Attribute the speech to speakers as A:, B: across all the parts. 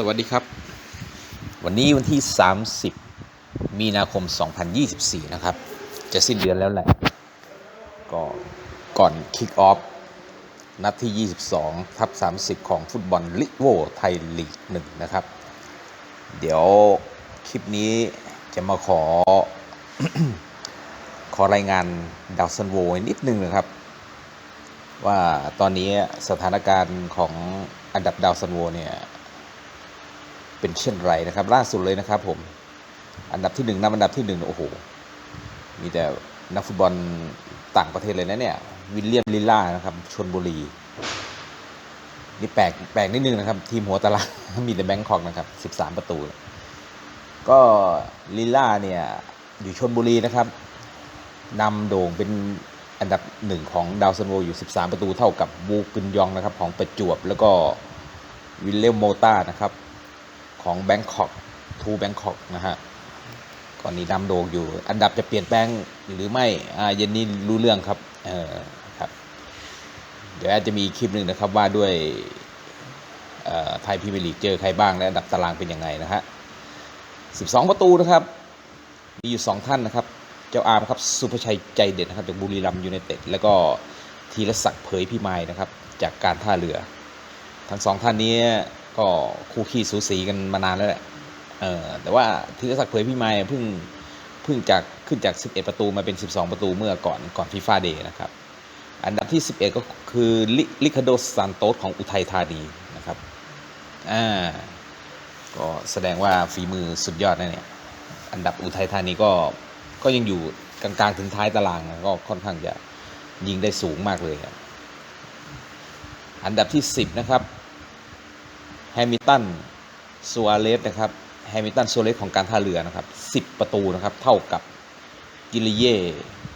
A: สวัสดีครับ วันนี้วันที่ 30 มีนาคม 2024 นะครับ จะสิ้นเดือนแล้วแหละก็ก่อนคิกออฟนัดที่ 22 ทับ 30 ของฟุตบอลลิโวไทยลีก1นะครับ เดี๋ยวคลิปนี้จะมาขอ ขอรายงานดาวซันโวนิดนึงนะครับ ว่าตอนนี้สถานการณ์ของอันดับดาวซันโวเนี่ย เป็นเช่นไรนะครับ ล่าสุดเลยนะครับผมอันดับที่หนึ่งนับอันดับที่หนึ่งโอ้โหมีแต่นักฟุตบอลต่างประเทศเลยนะเนี่ยวิลเลียมลิลล่านะครับชนบุรีนี่แปลกแปลกนิดนึงนะครับ ทีมหัวตารางมีแต่แบงคอกนะครับ 13 ประตู ก็ลิลล่าเนี่ยอยู่ชนบุรีนะครับนำโด่งเป็นอันดับหนึ่งของดาวซันโวอยู่ 13 ประตูเท่ากับวูกึนยองนะครับ ของประจวบแล้วก็วิลเลมโมตานะครับ ของแบงคอกทูแบงคอกนะฮะก่อนนี้นำโด่งอยู่ อันดับจะเปลี่ยนแปลงหรือไม่อ่าเย็นนี้รู้เรื่องครับเออครับ เดี๋ยวอาจจะมีคลิปหนึ่งนะครับว่าด้วยไทยพรีเมียร์ลีกเจอใครบ้างและอันดับตารางเป็นยังไงนะฮะ12 ประตูนะครับ มีอยู่ 2 ท่านนะครับ เจ้าอาร์มครับสุภชัยใจเด็ดนะครับจากบุรีรัมย์ยูไนเต็ดแล้วก็ธีรศักดิ์เผยพิมายนะครับ จากการท่าเรือ ทั้งสองท่านนี้ ก็คู่ขี้สูสีกันมานานแล้วแหละเออแต่ว่าธีรศักดิ์เผยพิมายเพิ่งเพิ่งจากขึ้นจาก 11 ประตูมาเป็น 12 ประตูเมื่อก่อนก่อนฟีฟ่าเดย์นะครับ อันดับที่ 11 ก็คือลิลิคาโดซานโตสของอุทัยธานีนะครับอ่าก็แสดงว่าฝีมือสุดยอดนะเนี่ยอันดับอุทัยธานีก็ก็ยังอยู่กลางๆถึงท้ายตารางนะก็ค่อนข้างจะยิงได้สูงมากเลยครับอันดับที่ 10 นะครับ แฮมิลตันซัวเรสนะครับแฮมิลตันซัวเรสของการท่าเรือนะครับ 10 ประตูนะครับ เท่ากับกิลิเย่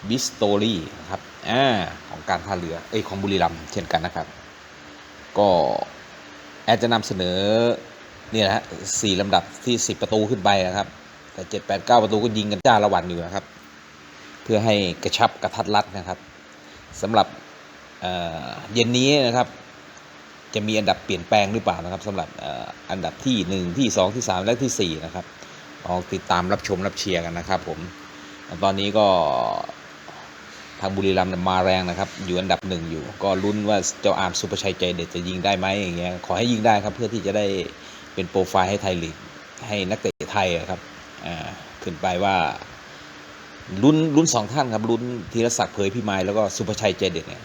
A: บิสโตรีนะครับอ่าของการท่าเรือเอ้ยของบุรีรัมย์เช่นกันนะครับ ก็แอดจะนำเสนอเนี่ยนะฮะสี่ลำดับที่ 10 ประตูขึ้นไปนะครับ แต่เจ็ดแปดเก้าประตูก็ยิงกันจ้าละวันอยู่นะครับ เพื่อให้กระชับกระทัดรัดนะครับสำหรับเย็นนี้นะครับ จะมีอันดับเปลี่ยนแปลงหรือเปล่านะครับสำหรับอันดับที่หนึ่งที่สองที่สามและที่สี่นะครับลองติดตามรับชมรับเชียร์กันนะครับผมตอนนี้ก็ทางบุรีรัมย์มาแรงนะครับ อยู่อันดับหนึ่งอยู่ ก็ลุ้นว่าเจ้าอาร์มสุภชัยใจเด็ดจะยิงได้ไหมอย่างเงี้ยขอให้ยิงได้ครับเพื่อที่จะได้เป็นโปรไฟล์ให้ไทยลีกให้นักเตะไทยอะครับอ่าขึ้นไปว่าลุ้นลุ้นสองท่านครับลุ้นธีรศักดิ์เผยพิมายแล้วก็สุภชัยใจเด็ดเนี่ย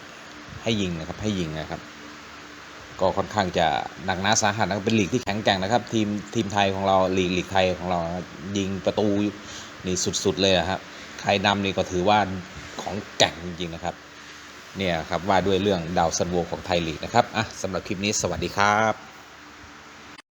A: ให้ยิงนะครับให้ยิงนะครับ ก็ค่อนข้างจะหนักหนาสาหัสนะครับเป็นลีกที่แข็งแกร่งนะครับ ทีมทีมไทยของเราลีกลีกไทยของเรายิงประตูนี่สุดๆเลยนะครับใครนำนี่ก็ถือว่าของแก่งจริงๆนะครับเนี่ยครับว่าด้วยเรื่องดาวซันโวของไทยลีกนะครับอะสำหรับคลิปนี้สวัสดีครับ